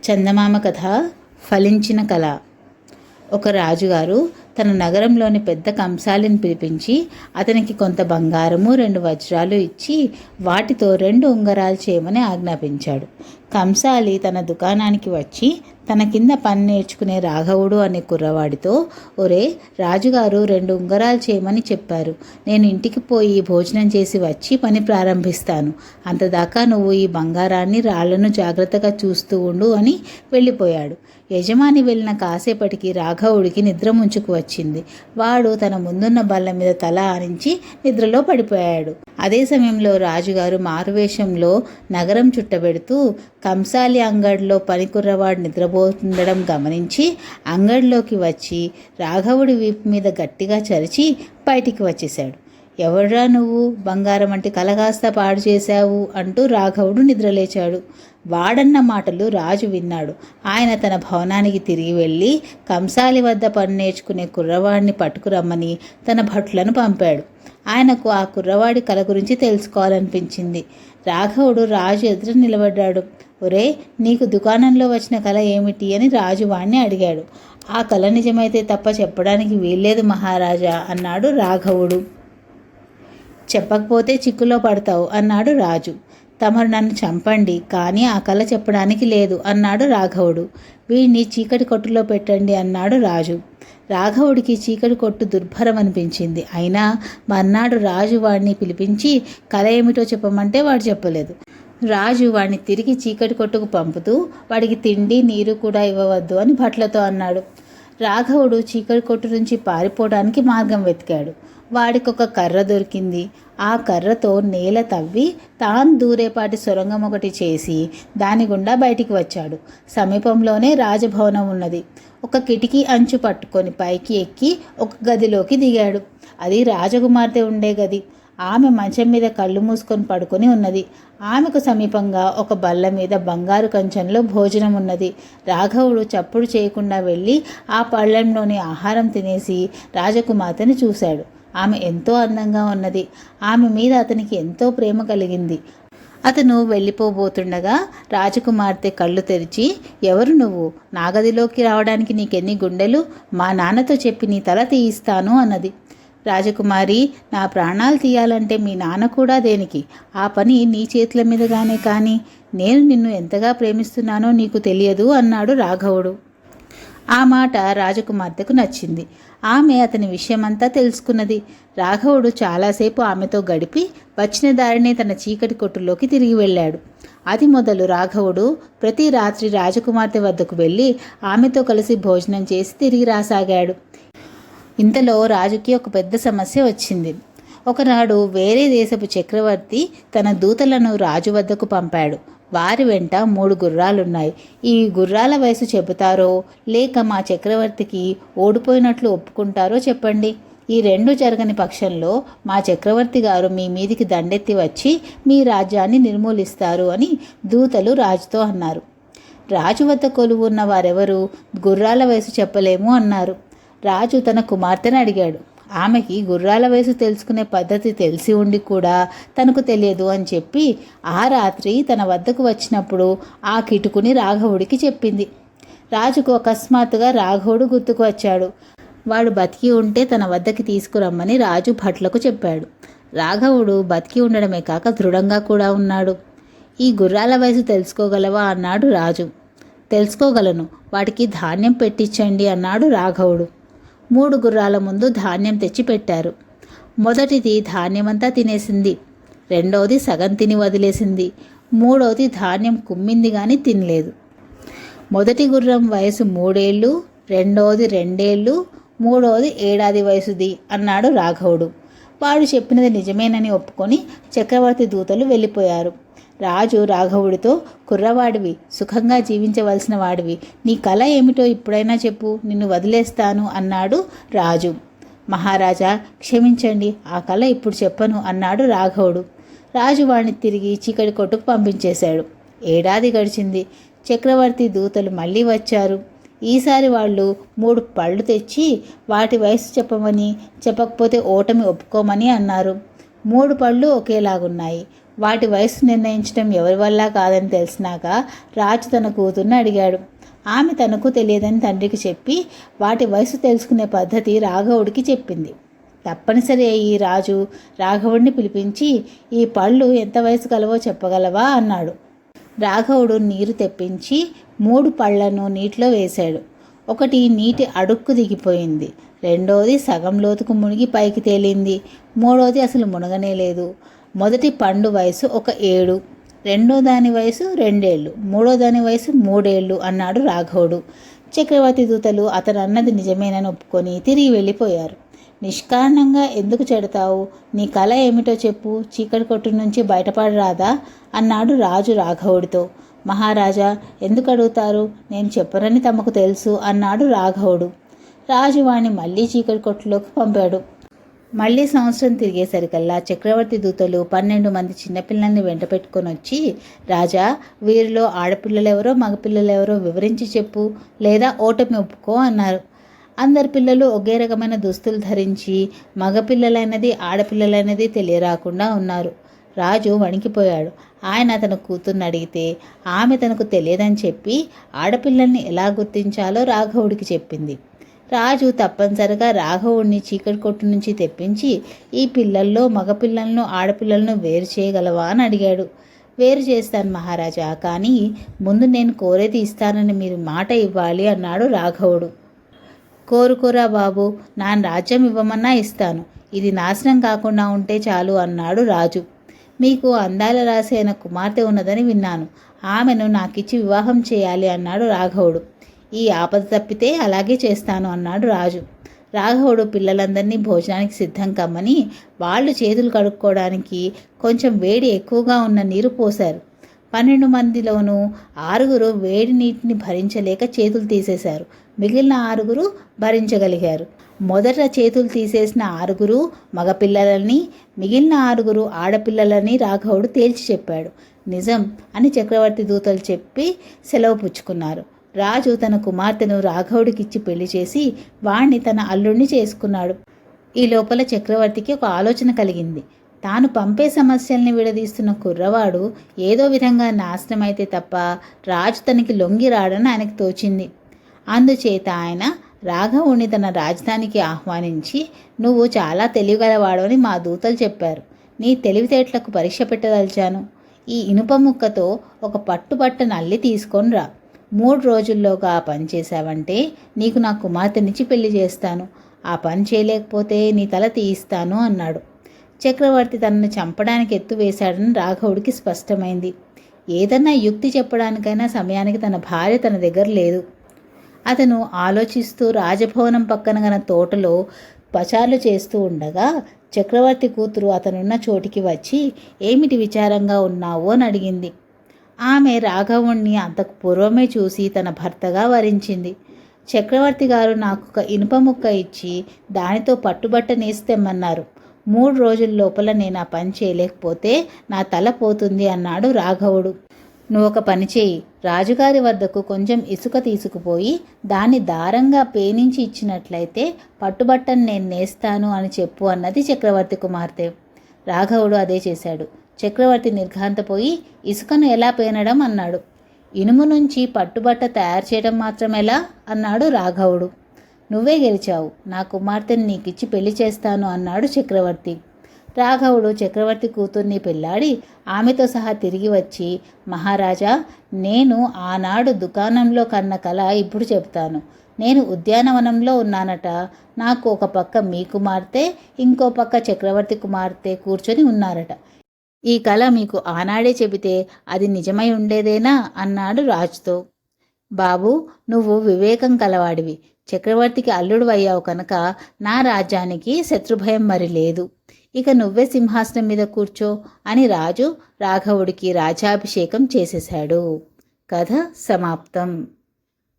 చందమామ కథ ఫలించిన కళ. ఒక రాజుగారు తన నగరంలోని పెద్ద కంసాలిని పిలిపించి అతనికి కొంత బంగారము రెండు వజ్రాలు ఇచ్చి వాటితో రెండు ఉంగరాలు చేయమని ఆజ్ఞాపించాడు. కంసాలి తన దుకాణానికి వచ్చి తన కింద పని నేర్చుకునే రాఘవుడు అనే కుర్రవాడితో ఒరే రాజుగారు రెండు ఉంగరాలు చేయమని చెప్పారు. నేను ఇంటికి పోయి భోజనం చేసి వచ్చి పని ప్రారంభిస్తాను. అంతదాకా నువ్వు ఈ బంగారాన్ని రాళ్ళను జాగ్రత్తగా చూస్తూ ఉండు అని వెళ్ళిపోయాడు. యజమాని వెళ్ళిన కాసేపటికి రాఘవుడికి నిద్ర ముంచుకు వచ్చింది. వాడు తన ముందున్న బల్ల మీద తల ఆనించి నిద్రలో పడిపోయాడు. అదే సమయంలో రాజుగారు మారువేషంలో నగరం చుట్టబెడుతూ కంసాలి అంగడిలో పనికుర్రవాడు నిద్రపోతుండడం గమనించి అంగడిలోకి వచ్చి రాఘవుడి వీపు మీద గట్టిగా చరిచి బయటికి వచ్చేశాడు. ఎవడ్రా నువ్వు? బంగారం అంటే కలగాస్త పాడు చేశావు అంటూ రాఘవుడు నిద్రలేచాడు. వాడన్న మాటలు రాజు విన్నాడు. ఆయన తన భవనానికి తిరిగి వెళ్ళి కంసాలి వద్ద పని నేర్చుకునే కుర్రవాడిని పట్టుకురమ్మని తన భటులను పంపాడు. ఆయనకు ఆ కుర్రవాడి కళ గురించి తెలుసుకోవాలనిపించింది. రాఘవుడు రాజు ఎదురు నిలబడ్డాడు. ఒరే నీకు దుకాణంలో వచ్చిన కళ ఏమిటి అని రాజు వాణ్ణి అడిగాడు. ఆ కళ నిజమైతే తప్ప చెప్పడానికి వీల్లేదు మహారాజా అన్నాడు రాఘవుడు. చెప్పకపోతే చిక్కులో పడతావు అన్నాడు రాజు. తమరు నన్ను చంపండి కానీ ఆ కళ చెప్పడానికి లేదు అన్నాడు రాఘవుడు. వీడిని చీకటి కొట్టులో పెట్టండి అన్నాడు రాజు. రాఘవుడికి చీకటి కొట్టు దుర్భరం అనిపించింది. అయినా మర్నాడు రాజు వాడిని పిలిపించి కళ ఏమిటో చెప్పమంటే వాడు చెప్పలేదు. రాజు వాడిని తిరిగి చీకటి కొట్టుకు పంపుతూ వాడికి తిండి నీరు కూడా ఇవ్వవద్దు అని భట్లతో అన్నాడు. రాఘవుడు చీకటి కొట్టు నుంచి పారిపోవడానికి మార్గం వెతికాడు. వాడికి ఒక కర్ర దొరికింది. ఆ కర్రతో నేల తవ్వి తాను దూరేపాటి సొరంగం ఒకటి చేసి దాని గుండా బయటికి వచ్చాడు. సమీపంలోనే రాజభవనం ఉన్నది. ఒక కిటికీ అంచు పట్టుకొని పైకి ఎక్కి ఒక గదిలోకి దిగాడు. అది రాజకుమార్తె ఉండే గది. ఆమె మంచం మీద కళ్ళు మూసుకొని పడుకొని ఉన్నది. ఆమెకు సమీపంగా ఒక బల్ల మీద బంగారు కంచంలో భోజనం ఉన్నది. రాఘవుడు చప్పుడు చేయకుండా వెళ్ళి ఆ పళ్ళెంలోని ఆహారం తినేసి రాజకుమార్తెని చూశాడు. ఆమె ఎంతో అందంగా ఉన్నది. ఆమె మీద అతనికి ఎంతో ప్రేమ కలిగింది. అతను వెళ్ళిపోబోతుండగా రాజకుమార్తె కళ్ళు తెరిచి ఎవరు నువ్వు? నాగదిలోకి రావడానికి నీకెన్ని గుండెలు? మా నాన్నతో చెప్పి నీ తల తీయిస్తాను అన్నది. రాజకుమారి నా ప్రాణాలు తీయాలంటే మీ నాన్న కూడా దేనికి? ఆ పని నీ చేతుల మీదగానే కానీ నేను నిన్ను ఎంతగా ప్రేమిస్తున్నానో నీకు తెలియదు అన్నాడు రాఘవుడు. ఆ మాట రాజకుమార్తెకు నచ్చింది. ఆమె అతని విషయమంతా తెలుసుకున్నది. రాఘవుడు చాలాసేపు ఆమెతో గడిపి వచ్చిన దారినే తన చీకటి కొట్టులోకి తిరిగి వెళ్ళాడు. అది మొదలు రాఘవుడు ప్రతి రాత్రి రాజకుమార్తె వద్దకు వెళ్ళి ఆమెతో కలిసి భోజనం చేసి తిరిగి రాసాగాడు. ఇంతలో రాజుకి ఒక పెద్ద సమస్య వచ్చింది. ఒకనాడు వేరే దేశపు చక్రవర్తి తన దూతలను రాజు వద్దకు పంపాడు. వారి వెంట మూడు గుర్రాలున్నాయి. ఈ గుర్రాల వయసు చెబుతారో లేక మా చక్రవర్తికి ఓడిపోయినట్లు ఒప్పుకుంటారో చెప్పండి. ఈ రెండు జరగని పక్షంలో మా చక్రవర్తి గారు మీ మీదికి దండెత్తి వచ్చి మీ రాజ్యాన్ని నిర్మూలిస్తారు అని దూతలు రాజుతో అన్నారు. రాజు వద్ద కొలువు ఉన్న వారెవరు? గుర్రాల వయసు చెప్పలేము అన్నారు. రాజు తన కుమార్తెను అడిగాడు. ఆమెకి గుర్రాల వయసు తెలుసుకునే పద్ధతి తెలిసి ఉండి కూడా తనకు తెలియదు అని చెప్పి ఆ రాత్రి తన వద్దకు వచ్చినప్పుడు ఆ కిటుకుని రాఘవుడికి చెప్పింది. రాజుకు అకస్మాత్తుగా రాఘవుడు గుర్తుకు వచ్చాడు. వాడు బతికి ఉంటే తన వద్దకి తీసుకురమ్మని రాజు భట్లకు చెప్పాడు. రాఘవుడు బతికి ఉండడమే కాక దృఢంగా కూడా ఉన్నాడు. ఈ గుర్రాల వయసు తెలుసుకోగలవా అన్నాడు రాజు. తెలుసుకోగలను. వాటికి ధాన్యం పెట్టించండి అన్నాడు రాఘవుడు. మూడు గుర్రాల ముందు ధాన్యం తెచ్చిపెట్టారు. మొదటిది ధాన్యమంతా తినేసింది. రెండవది సగం తిని వదిలేసింది. మూడవది ధాన్యం కుమ్మింది కానీ తినలేదు. మొదటి గుర్రం వయసు మూడేళ్ళు రెండవది రెండేళ్ళు మూడవది ఏడాది వయసుది అన్నాడు రాఘవుడు. వాడు చెప్పినది నిజమేనని ఒప్పుకొని చక్రవర్తి దూతలు వెళ్ళిపోయారు. రాజు రాఘవుడితో కుర్రవాడివి సుఖంగా జీవించవలసిన వాడివి. నీ కళ ఏమిటో ఇప్పుడైనా చెప్పు నిన్ను వదిలేస్తాను అన్నాడు రాజు. మహారాజా క్షమించండి ఆ కళ ఇప్పుడు చెప్పను అన్నాడు రాఘవుడు. రాజు వాడిని తిరిగి చీకటి కొట్టుకు పంపించేశాడు. ఏడాది గడిచింది. చక్రవర్తి దూతలు మళ్ళీ వచ్చారు. ఈసారి వాళ్ళు మూడు పళ్ళు తెచ్చి వాటి వయసు చెప్పమని చెప్పకపోతే ఓటమి ఒప్పుకోమని అన్నారు. మూడు పళ్ళు ఒకేలాగున్నాయి. వాటి వయసు నిర్ణయించడం ఎవరి వల్ల కాదని తెలిసినాక రాజు తన కూతుర్ని అడిగాడు. ఆమె తనకు తెలియదని తండ్రికి చెప్పి వాటి వయసు తెలుసుకునే పద్ధతి రాఘవుడికి చెప్పింది. తప్పనిసరి అయ్యి రాజు రాఘవుడిని పిలిపించి ఈ పళ్ళు ఎంత వయసు గలవో చెప్పగలవా? అన్నాడు. రాఘవుడు నీరు తెప్పించి మూడు పళ్ళను నీటిలో వేశాడు. ఒకటి నీటి అడుక్కు దిగిపోయింది. రెండోది సగం లోతుకు మునిగి పైకి తేలింది. మూడోది అసలు మునగనే లేదు. మొదటి పండు వయసు ఒక ఏడు రెండో దాని వయసు రెండేళ్ళు మూడో దాని వయసు మూడేళ్ళు అన్నాడు రాఘవుడు. చక్రవర్తి దూతలు అతను అన్నది నిజమేనని ఒప్పుకొని తిరిగి వెళ్ళిపోయారు. నిష్కారణంగా ఎందుకు చెడతావు? నీ కళ ఏమిటో చెప్పు. చీకటి కొట్టు నుంచి బయటపడరాదా? అన్నాడు రాజు రాఘవుడితో. మహారాజా ఎందుకు అడుగుతారు? నేను చెప్పనని తమకు తెలుసు అన్నాడు రాఘవుడు. రాజు వాణ్ణి మళ్ళీ చీకటి కొట్టులోకి పంపాడు. మళ్ళీ సంవత్సరం తిరిగేసరికల్లా చక్రవర్తి దూతలు పన్నెండు మంది చిన్నపిల్లల్ని వెంట పెట్టుకొని వచ్చి రాజా వీరిలో ఆడపిల్లలెవరో మగపిల్లలెవరో వివరించి చెప్పు లేదా ఓటమి ఒప్పుకో అన్నారు. అందరి పిల్లలు ఒకే రకమైన దుస్తులు ధరించి మగపిల్లలైనది ఆడపిల్లలైనది తెలియరాకుండా ఉన్నారు. రాజు వణికిపోయాడు. ఆయన తన కూతుర్ని అడిగితే ఆమె తనకు తెలియదని చెప్పి ఆడపిల్లల్ని ఎలా గుర్తించాలో రాఘవుడికి చెప్పింది. రాజు తప్పనిసరిగా రాఘవుడిని చీకటి కొట్టు నుంచి తెప్పించి ఈ పిల్లల్లో మగపిల్లలను ఆడపిల్లలను వేరు చేయగలవా అని అడిగాడు. వేరు చేస్తాను మహారాజా కానీ ముందు నేను కోరేది ఇస్తానని మీరు మాట ఇవ్వాలి అన్నాడు రాఘవుడు. కోరుకోరా బాబు నా రాజ్యం ఇవ్వమన్నా ఇస్తాను. ఇది నాశనం కాకుండా ఉంటే చాలు అన్నాడు రాజు. మీకు అందాల రాసి అయిన కుమార్తె ఉన్నదని విన్నాను. ఆమెను నాకిచ్చి వివాహం చేయాలి అన్నాడు రాఘవుడు. ఈ ఆపద తప్పితే అలాగే చేస్తాను అన్నాడు రాజు. రాఘవుడు పిల్లలందరినీ భోజనానికి సిద్ధం కమ్మని వాళ్ళు చేతులు కడుక్కోవడానికి కొంచెం వేడి ఎక్కువగా ఉన్న నీరు పోశారు. పన్నెండు మందిలోనూ ఆరుగురు వేడి నీటిని భరించలేక చేతులు తీసేశారు. మిగిలిన ఆరుగురు భరించగలిగారు. మొదట చేతులు తీసేసిన ఆరుగురు మగపిల్లలని మిగిలిన ఆరుగురు ఆడపిల్లలని రాఘవుడు తేల్చి చెప్పాడు. నిజం అని చక్రవర్తి దూతలు చెప్పి సెలవు పుచ్చుకున్నారు. రాజు తన కుమార్తెను రాఘవుడికిచ్చి పెళ్ళి చేసి వాణ్ణి తన అల్లుణ్ణి చేసుకున్నాడు. ఈ లోపల చక్రవర్తికి ఒక ఆలోచన కలిగింది. తాను పంపే సమస్యల్ని విడదీస్తున్న కుర్రవాడు ఏదో విధంగా నాశనమైతే తప్ప రాజు తనకి లొంగి రాడని ఆయనకు తోచింది. అందుచేత ఆయన రాఘవుణ్ణి తన రాజధానికి ఆహ్వానించి నువ్వు చాలా తెలివిగలవాడని మా దూతలు చెప్పారు. నీ తెలివితేటలకు పరీక్ష పెట్టదలిచాను. ఈ ఇనుప ముక్కతో ఒక పట్టుబట్ట నల్లి తీసుకొని రా. మూడు రోజుల్లోగా ఆ పని చేశావంటే నీకు నా కుమార్తెనిచ్చి పెళ్ళి చేస్తాను. ఆ పని చేయలేకపోతే నీ తల తీయిస్తాను అన్నాడు. చక్రవర్తి తనను చంపడానికి ఎత్తు వేశాడని రాఘవుడికి స్పష్టమైంది. ఏదన్నా యుక్తి చెప్పడానికైనా సమయానికి తన భార్య తన దగ్గర లేదు. అతను ఆలోచిస్తూ రాజభవనం పక్కన గన తోటలో పచార్లు చేస్తూ ఉండగా చక్రవర్తి కూతురు అతనున్న చోటికి వచ్చి ఏమిటి విచారంగా ఉన్నావు? అని అడిగింది. ఆమె రాఘవుణ్ణి అంతకు పూర్వమే చూసి తన భర్తగా వరించింది. చక్రవర్తి గారు నాకు ఒక ఇనుప ముక్క ఇచ్చి దానితో పట్టుబట్ట నేస్తెమ్మన్నారు. మూడు రోజుల లోపల నేను ఆ పని చేయలేకపోతే నా తల పోతుంది అన్నాడు రాఘవుడు. నువ్వు ఒక పని చేయి. రాజుగారి వద్దకు కొంచెం ఇసుక తీసుకుపోయి దాన్ని దారంగా పేనించి ఇచ్చినట్లయితే పట్టుబట్టను నేను నేస్తాను అని చెప్పు అన్నది చక్రవర్తి కుమార్తె. రాఘవుడు అదే చేశాడు. చక్రవర్తి నిర్ఘాంతపోయి ఇసుకను ఎలా పేనడం అన్నాడు. ఇనుము నుంచి పట్టుబట్ట తయారు చేయడం మాత్రం ఎలా? అన్నాడు రాఘవుడు. నువ్వే గెలిచావు. నా కుమార్తెని నీకిచ్చి పెళ్ళి చేస్తాను అన్నాడు చక్రవర్తి. రాఘవుడు చక్రవర్తి కూతుర్ని పెళ్ళాడి ఆమెతో సహా తిరిగి వచ్చి మహారాజా నేను ఆనాడు దుకాణంలో కన్న కళ ఇప్పుడు చెప్తాను నేను ఉద్యానవనంలో ఉన్నానట. నాకు ఒక పక్క మీ కుమార్తె ఇంకో పక్క చక్రవర్తి కుమార్తె కూర్చొని ఉన్నారట. ఈ కళ మీకు ఆనాడే చెబితే అది నిజమై ఉండేదేనా? అన్నాడు రాజుతో. బాబు నువ్వు వివేకం కలవాడివి. చక్రవర్తికి అల్లుడు అయ్యావు కనుక నా రాజ్యానికి శత్రుభయం మరి లేదు. ఇక నువ్వే సింహాసనం మీద కూర్చో అని రాజు రాఘవుడికి రాజాభిషేకం చేసేశాడు. కథ సమాప్తం.